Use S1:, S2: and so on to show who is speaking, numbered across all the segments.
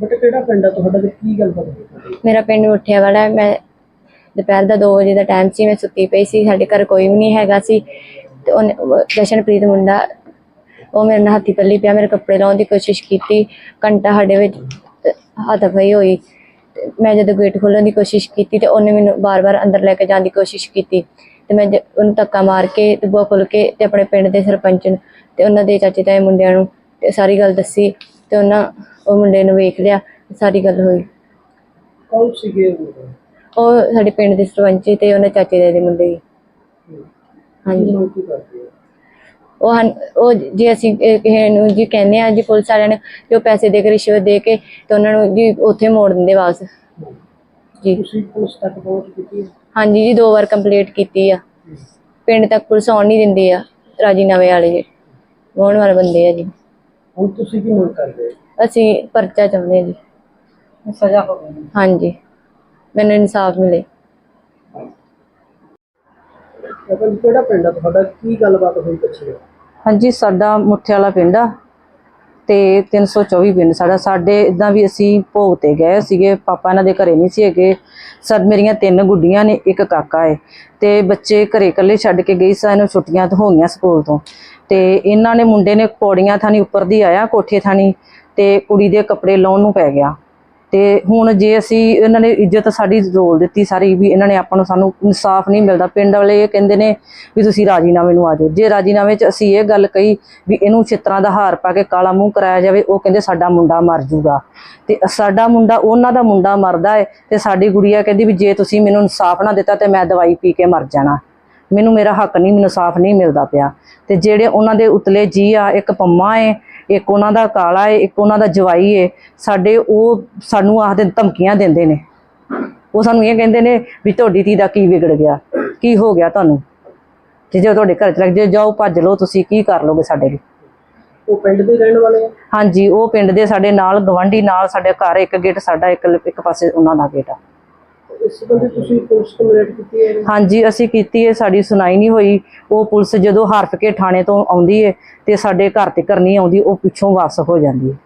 S1: But ਕਿਹੜਾ ਪਿੰਡ ਆ ਤੁਹਾਡਾ ਤੇ ਕੀ ਗੱਲਬਾਤ ਹੋਈ?
S2: ਮੇਰਾ ਪਿੰਡ ਮੁੱਠਿਆ ਵਾਲਾ ਹੈ। ਮੈਂ ਦੁਪਹਿਰ ਦਾ 2 ਵਜੇ ਦਾ ਟਾਈਮ ਸੀ, ਮੈਂ ਸੁੱਤੀ ਪਈ ਸੀ। ਸਾਡੇ ਘਰ ਕੋਈ ਵੀ ਨਹੀਂ ਹੈਗਾ ਸੀ। ਤੇ ਉਹਨੇ, ਉਹ ਜਸ਼ਨਪ੍ਰੀਤ ਮੁੰਡਾ, ਉਹ ਮੇਰੇ ਨਾਲ ਹੱਥੀ ਪੱਲੀ ਪਿਆ, ਮੇਰੇ ਕੱਪੜੇ ਲਾਉਣ ਦੀ ਕੋਸ਼ਿਸ਼ ਕੀਤੀ। ਘੰਟਾ ਸਾਡੇ ਵਿੱਚ ਹੱਥ ਪਈ ਹੋਈ। ਤੇ ਮੈਂ ਜਦੋਂ ਗੇਟ ਖੋਲ੍ਹਣ ਦੀ ਕੋਸ਼ਿਸ਼ ਕੀਤੀ ਤੇ ਉਹਨੇ ਮੈਨੂੰ ਬਾਰ-ਬਾਰ ਅੰਦਰ ਲੈ ਕੇ ਜਾਣ ਦੀ ਕੋਸ਼ਿਸ਼ ਕੀਤੀ। ਤੇ ਮੈਂ ਜ- ਉਹਨੂੰ ਧੱਕਾ ਮਾਰ ਕੇ ਤੇ ਬੂਹਾ ਖੋਲ੍ਹ ਕੇ ਤੇ ਆਪਣੇ ਪਿੰਡ ਦੇ ਸਰਪੰਚ ਨੂੰ ਤੇ ਉਹਨਾਂ ਦੇ ਚਾਚੇ ਤਾਏ ਮੁੰਡਿਆਂ ਨੂੰ ਤੇ ਸਾਰੀ ਗੱਲ ਦੱਸੀ। ਤੇ ਉਹਨਾਂ ਉਹ ਮੁੰਡੇ ਨੂੰ ਵੇਖ ਲਿਆ ਸਾਰੀ ਗੱਲ ਹੋਈ।
S1: ਕੌਣ ਸੀਗੇ ਉਹ?
S2: ਉਹ ਸਾਡੇ ਪਿੰਡ ਦੇ ਸਰਪੰਚ ਸੀ ਤੇ ਉਹਨਾਂ ਚਾਚੇ ਦੇ ਦੇ ਮੁੰਡੇ ਸੀ। ਹਾਂਜੀ।
S1: ਮੰਗ ਕੀ ਕਰਦੇ ਆ
S2: ਉਹ ਹਨ ਉਹ ਜੇ ਅਸੀਂ ਇਹ ਕਿਸੇ ਨੂੰ ਜੀ ਕਹਿੰਦੇ ਆ ਜੀ ਪੁਲਿਸ ਵਾਲਿਆਂ ਨੇ ਕਿ ਉਹ ਪੈਸੇ ਦੇ ਕੇ ਰਿਸ਼ਵਤ ਦੇ ਕੇ ਤੇ ਉਹਨਾਂ ਨੂੰ ਜੀ ਉੱਥੇ ਮੋੜ ਦਿੰਦੇ ਵਾਪਸ। ਜੀ।
S1: ਤੁਸੀਂ ਪੁਲਿਸ ਤੱਕ ਪਹੁੰਚ ਕੀਤੀ ਹੈ?
S2: ਹਾਂਜੀ ਜੀ ਦੋ ਵਾਰ ਕੰਪਲੀਟ ਕੀਤੀ ਆ। ਪਿੰਡ ਤੱਕ ਪੁਲਿਸ ਆਉਣ ਨਹੀਂ ਦਿੰਦੀ ਆ ਰਾਜੀਨਾਮੇ ਵਾਲੇ ਜੀ। ਆਉਣ ਵਾਲੇ ਬੰਦੇ ਆ ਜੀ।
S1: ਹੁਣ ਤੁਸੀਂ ਕੀ ਮੰਗ ਕਰਦੇ? ਹੋ
S2: ਅਸੀਂ ਪਰਚਾ ਚਾਹੁੰਦੇ ਆ ਜੀ।
S1: ਸਜ਼ਾ ਹੋਵੇ
S2: ਹਾਂਜੀ। ਮੈਨੂੰ ਇਨਸਾਫ ਮਿਲੇ।
S1: ਕਿਹੜਾ ਪਿੰਡ ਆ ਤੁਹਾਡਾ? ਕੀ ਗੱਲਬਾਤ ਹੋਈ ਪਿੱਛੇ?
S3: ਹਾਂਜੀ ਸਾਡਾ ਮੁੱਠੇ ਵਾਲਾ ਪਿੰਡ ਆ ਤੇ 324 ਪਿੰਡ ਸਾਡਾ। ਸਾਡੇ ਇਦਾਂ ਵੀ ਅਸੀਂ ਭੋਗ ਤੇ ਗਏ ਸੀਗੇ। ਪਾਪਾ ਇਹਨਾਂ ਦੇ ਘਰੇ ਨਹੀਂ ਸੀ ਹੈਗੇ। ਸਦ ਮੇਰੀਆਂ ਤਿੰਨ ਗੁੱਡੀਆਂ ਨੇ ਇੱਕ ਕਾਕਾ ਹੈ ਤੇ ਬੱਚੇ ਘਰੇ ਇਕੱਲੇ ਛੱਡ ਕੇ ਗਈ ਸਾਂ। ਇਹਨੂੰ ਛੁੱਟੀਆਂ ਤਾਂ ਹੋ ਗਈਆਂ ਸਕੂਲ ਤੋਂ। ਤੇ ਇਹਨਾਂ ਨੇ ਮੁੰਡੇ ਨੇ ਪੌੜੀਆਂ ਥਾਣੀ ਉੱਪਰ ਦੀ ਆਇਆ, ਕੋਠੇ ਥਾਣੀ, ਤੇ ਕੁੜੀ ਦੇ ਕੱਪੜੇ ਲਾਉਣ ਨੂੰ ਪੈ ਗਿਆ। ਤੇ ਹੁਣ ਜੇ ਅਸੀਂ ਇਹਨਾਂ ਨੇ ਇੱਜ਼ਤ ਸਾਡੀ ਰੋਲ ਦਿੱਤੀ ਸਾਰੀ ਵੀ ਇਹਨਾਂ ਨੇ ਆਪਾਂ ਨੂੰ ਸਾਨੂੰ ਇਨਸਾਫ ਨਹੀਂ ਮਿਲਦਾ। ਪਿੰਡ ਵਾਲੇ ਇਹ ਕਹਿੰਦੇ ਨੇ ਵੀ ਤੁਸੀਂ ਰਾਜੀਨਾਮੇ ਨੂੰ ਆ ਜਾਓ। ਜੇ ਰਾਜੀਨਾਮੇ 'ਚ ਅਸੀਂ ਇਹ ਗੱਲ ਕਹੀ ਵੀ ਇਹਨੂੰ ਛਿੱਤਰਾਂ ਦਾ ਹਾਰ ਪਾ ਕੇ ਕਾਲਾ ਮੂੰਹ ਕਰਾਇਆ ਜਾਵੇ, ਉਹ ਕਹਿੰਦੇ ਸਾਡਾ ਮੁੰਡਾ ਮਰ ਜੂਗਾ। ਤੇ ਸਾਡਾ ਮੁੰਡਾ ਉਹਨਾਂ ਦਾ ਮੁੰਡਾ ਮਰਦਾ ਹੈ ਤੇ ਸਾਡੀ ਗੁੜੀਆ ਕਹਿੰਦੀ ਵੀ ਜੇ ਤੁਸੀਂ ਮੈਨੂੰ ਇਨਸਾਫ ਨਾ ਦਿੱਤਾ ਤੇ ਮੈਂ ਦਵਾਈ ਪੀ ਕੇ ਮਰ ਜਾਣਾ। ਮੈਨੂੰ ਮੇਰਾ ਹੱਕ ਨਹੀਂ ਮੈਨੂੰ ਇਨਸਾਫ ਨਹੀਂ ਮਿਲਦਾ ਪਿਆ। ਤੇ ਜਿਹੜੇ ਉਹਨਾਂ ਦੇ ਉਤਲੇ ਜੀ ਆ ਇੱਕ ਪੰਮਾ ਏ ਇੱਕ ਉਹਨਾਂ ਦਾ ਕਾਲਾ ਏ ਇੱਕ ਉਹਨਾਂ ਦਾ ਜਵਾਈ ਏ ਸਾਡੇ ਉਹ ਸਾਨੂੰ ਆਖਦੇ ਧਮਕੀਆਂ ਦਿੰਦੇ ਨੇ। ਉਹ ਸਾਨੂੰ ਇਹ ਕਹਿੰਦੇ ਨੇ ਵੀ ਤੁਹਾਡੀ ਧੀ ਦਾ ਕੀ ਵਿਗੜ ਗਿਆ ਕੀ ਹੋ ਗਿਆ ਤੁਹਾਨੂੰ? ਤੇ ਜੇ ਤੁਹਾਡੇ ਘਰ ਚ ਲੱਗ ਜੇ ਜਾਓ ਭੱਜ ਲਓ ਤੁਸੀਂ ਕੀ ਕਰ ਲੋਗੇ ਸਾਡੇ ਲਈ?
S1: ਉਹ ਪਿੰਡ ਦੇ ਰਹਿਣ ਵਾਲੇ ਆ?
S3: ਹਾਂਜੀ ਉਹ ਪਿੰਡ ਦੇ ਸਾਡੇ ਨਾਲ ਗਵਾਂਢੀ ਨਾਲ ਸਾਡੇ ਘਰ ਇੱਕ ਗੇਟ ਸਾਡਾ ਇੱਕ ਇੱਕ ਪਾਸੇ ਉਹਨਾਂ ਦਾ ਗੇਟ ਆ।
S1: ਇਸ ਸੰਬੰਧੀ ਤੁਸੀਂ ਪੁਲਿਸ ਕੰਪਲੇਂਟ ਕੀਤੀ ਹੈ
S3: ਹਾਂਜੀ, ਅਸੀਂ ਕੀਤੀ ਹੈ, ਸਾਡੀ ਸੁਣਾਈ ਨਹੀਂ ਹੋਈ। ਉਹ ਪੁਲਿਸ ਜਦੋਂ ਹਰਫ ਕੇ ਥਾਣੇ ਤੋਂ ਆਉਂਦੀ ਹੈ ਤੇ ਸਾਡੇ ਘਰ ਤੇ ਨਹੀਂ ਆਉਂਦੀ, ਉਹ ਪਿੱਛੋਂ ਵਾਪਸ ਹੋ ਜਾਂਦੀ ਹੈ।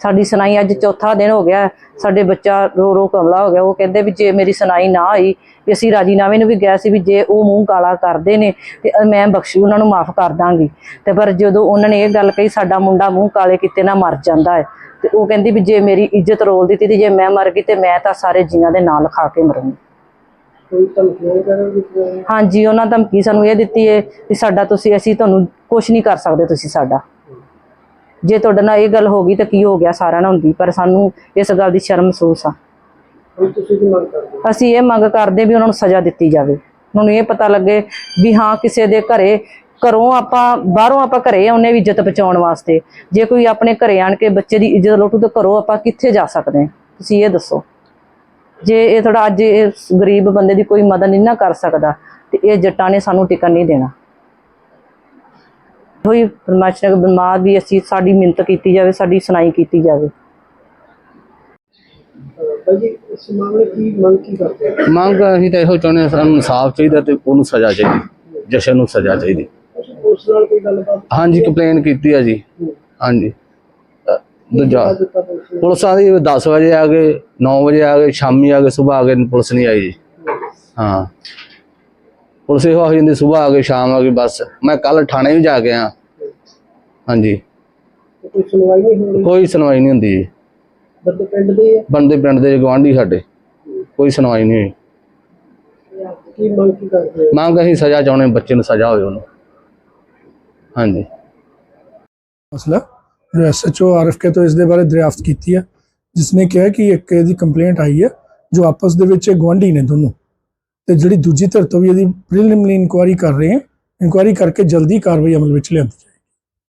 S3: ਸਾਡੀ ਸੁਣਾਈ ਅੱਜ ਚੌਥਾ ਦਿਨ ਹੋ ਗਿਆ, ਸਾਡੇ ਬੱਚਾ ਰੋ ਰੋ ਕਮਲਾ ਹੋ ਗਿਆ। ਉਹ ਕਹਿੰਦੇ ਵੀ ਜੇ ਮੇਰੀ ਸੁਣਾਈ ਨਾ ਹੋਈ ਵੀ ਅਸੀਂ ਰਾਜੀਨਾਮੇ ਨੂੰ ਵੀ ਗਿਆ ਸੀ ਵੀ ਜੇ ਉਹ ਮੂੰਹ ਕਾਲਾ ਕਰਦੇ ਨੇ, ਤੇ ਮੈਂ ਬਖਸ਼ੀ ਉਹਨਾਂ ਨੂੰ ਮਾਫ ਕਰ ਦਾਂਗੀ। ਤੇ ਪਰ ਜਦੋਂ ਉਹਨਾਂ ਨੇ ਇਹ ਗੱਲ ਕਹੀ, ਸਾਡਾ ਮੁੰਡਾ ਮੂੰਹ ਕਾਲੇ ਕੀਤੇ ਨਾ ਮਰ ਜਾਂਦਾ ਹੈ। ਤੇ ਉਹ ਕਹਿੰਦੀ ਵੀ ਜੇ ਮੇਰੀ ਇੱਜ਼ਤ ਰੋਲ ਦਿੱਤੀ ਤੇ ਜੇ ਮੈਂ ਮਰ ਗਈ ਤੇ ਮੈਂ ਤਾਂ ਸਾਰੇ ਜੀਆਂ ਦੇ ਨਾਲ ਖਾ ਕੇ ਮਰੂੰਗੀ।
S1: ਕੋਈ ਧਮਕੀਆਂ ਵਗੈਰਾ ਵੀ ਦਿੱਤੀਆਂ
S3: ਹਾਂਜੀ ਉਹਨਾਂ ਧਮਕੀ ਸਾਨੂੰ ਇਹ ਦਿੱਤੀ ਹੈ ਕਿ ਸਾਡਾ ਤੁਸੀਂ ਅਸੀਂ ਤੁਹਾਨੂੰ ਕੁਝ ਨਹੀਂ ਕਰ ਸਕਦੇ ਤੁਸੀਂ ਸਾਡਾ। ਜੇ ਤੁਹਾਡੇ ਨਾਲ ਇਹ ਗੱਲ ਹੋ ਗਈ ਤਾਂ ਕੀ ਹੋ ਗਿਆ ਸਾਰਿਆਂ ਨਾਲ ਹੁੰਦੀ ਪਰ ਸਾਨੂੰ ਇਸ ਗੱਲ ਦੀ ਸ਼ਰਮ ਮਹਿਸੂਸ ਆ।
S1: ਹੁਣ ਤੁਸੀਂ ਕੀ ਮੰਗ ਕਰਦੇ ਹੋ?
S3: ਅਸੀਂ ਇਹ ਮੰਗ ਕਰਦੇ ਵੀ ਉਹਨਾਂ ਨੂੰ ਸਜ਼ਾ ਦਿੱਤੀ ਜਾਵੇ। ਉਹਨਾਂ ਨੂੰ ਇਹ ਪਤਾ ਲੱਗੇ ਵੀ ਹਾਂ ਕਿਸੇ ਦੇ ਘਰੇ ਘਰੋਂ ਆਪਾਂ ਬਾਹਰੋਂ ਆਪਾਂ ਘਰੇ ਆਉਨੇ ਵੀ ਇੱਜ਼ਤ ਬਚਾਉਣ ਵਾਸਤੇ। ਜੇ ਕੋਈ ਆਪਣੇ ਘਰੇ ਆਣ ਕੇ ਬੱਚੇ ਦੀ ਇੱਜ਼ਤ ਲੁੱਟੂ ਤਾਂ ਘਰੋਂ ਆਪਾਂ ਕਿੱਥੇ ਜਾ ਸਕਦੇ ਹਾਂ? ਤੁਸੀਂ ਇਹ ਦੱਸੋ। ਜੇ ਇਹ ਥੋੜਾ ਅੱਜ ਇਸ ਗਰੀਬ ਬੰਦੇ ਦੀ ਕੋਈ ਮਦਦ ਨਹੀਂ ਨਾ ਕਰ ਸਕਦਾ ਤੇ ਇਹ ਜੱਟਾਂ ਨੇ ਸਾਨੂੰ ਟਿਕਣ ਨਹੀਂ ਦੇਣਾ। ਹੋਈ ਪਰਮਾਤਮਾ ਦੇ ਬਿਮਾਰ ਵੀ ਅਸੀਂ ਸਾਡੀ ਮਿੰਤ ਕੀਤੀ ਜਾਵੇ ਸਾਡੀ ਸੁਣਾਈ ਕੀਤੀ ਜਾਵੇ।
S1: ਅਹ ਬਾਈ ਜੀ ਇਸ ਮਾਮਲੇ ਕੀ ਮੰਗ ਕੀ ਕਰਦੇ ਹੋ?
S4: ਮੰਗ ਅਸੀਂ ਤਾਂ ਇਹੋ ਚਾਹੁੰਦੇ ਹਾਂ ਸਾਨੂੰ ਇਨਸਾਫ ਚਾਹੀਦਾ ਤੇ ਉਹਨੂੰ ਸਜ਼ਾ ਚਾਹੀਦੀ ਜਸ਼ਨ ਨੂੰ ਸਜ਼ਾ ਚਾਹੀਦੀ।
S1: ਪੁਲਿਸ ਨਾਲ ਕੋਈ ਗੱਲਬਾਤ
S4: ਹਾਂਜੀ ਕੰਪਲੇਨ ਕੀਤੀ ਆ ਜੀ। ਹਾਂਜੀ। ਦੂਜਾ।
S1: ਪੁਲਿਸ
S4: ਆਦੀ 10 ਵਜੇ ਆ ਗਏ 9 ਵਜੇ ਆ ਗਏ ਸ਼ਾਮੀ ਆ ਗਏ ਸਵੇਰ ਆ ਗਏ ਪੁਲਿਸ ਨਹੀਂ ਆਈ ਜੀ। ਹਾਂ। ਪੁਲਿਸ ਇਹੋ ਆ ਜਾਂਦੀ ਸਵੇਰ ਆ ਗਈ ਸ਼ਾਮ ਆ ਗਈ ਬਸ। ਮੈਂ ਕੱਲ ਥਾਣੇ ਵੀ ਜਾ ਕੇ ਆ ਹਾਂਜੀ।
S1: ਕੋਈ ਸੁਣਵਾਈ ਨਹੀਂ ਹੋਣੀ
S4: ਕੋਈ ਸੁਣਵਾਈ ਨਹੀਂ ਹੁੰਦੀ ਜੀ।
S1: ਬੰਦੇ ਪਿੰਡ ਦੇ
S4: ਬੰਦੇ ਪਿੰਡ ਦੇ ਗਵਾਂਢੀ ਸਾਡੇ। ਕੋਈ ਸੁਣਵਾਈ ਨਹੀਂ ਹੋਈ।
S1: ਕੀ ਮੰਗ ਕੀ ਕਰਦੇ ਹੋ?
S4: ਮੰਗ ਅਸੀਂ ਸਜ਼ਾ ਚਾਹੁੰਦੇ ਬੱਚੇ ਨੂੰ ਸਜ਼ਾ ਹੋਵੇ ਉਹਨੂੰ। ਹਾਂਜੀ।
S5: ਮਸਲਾ। ਜੋ ਐਸਐਚਓ ਆਰਐਫਕੇ ਤੋਂ ਇਸ ਦੇ ਬਾਰੇ ਦਰਿਆਫਤ ਕੀਤੀ ਹੈ, ਜਿਸਨੇ ਕਿਹਾ ਕਿ ਇੱਕ ਇਹਦੀ ਕੰਪਲੇਂਟ ਆਈ ਹੈ, ਜੋ ਆਪਸ ਦੇ ਵਿੱਚ ਗਵਾਂਢੀ ਨੇ ਦੋਨੋਂ। ਤੇ ਜਿਹੜੀ ਦੂਜੀ ਧਿਰ ਤੋਂ ਵੀ ਇਹਦੀ ਪ੍ਰੀਲਿਮਿਨਰੀ ਇਨਕੁਆਇਰੀ ਕਰ ਰਹੇ ਹਨ ਇਨਕੁਆਇਰੀ ਕਰਕੇ ਜਲਦੀ ਕਾਰਵਾਈ ਅਮਲ ਵਿੱਚ ਲਿਆਂਦੀ ਜਾਏ।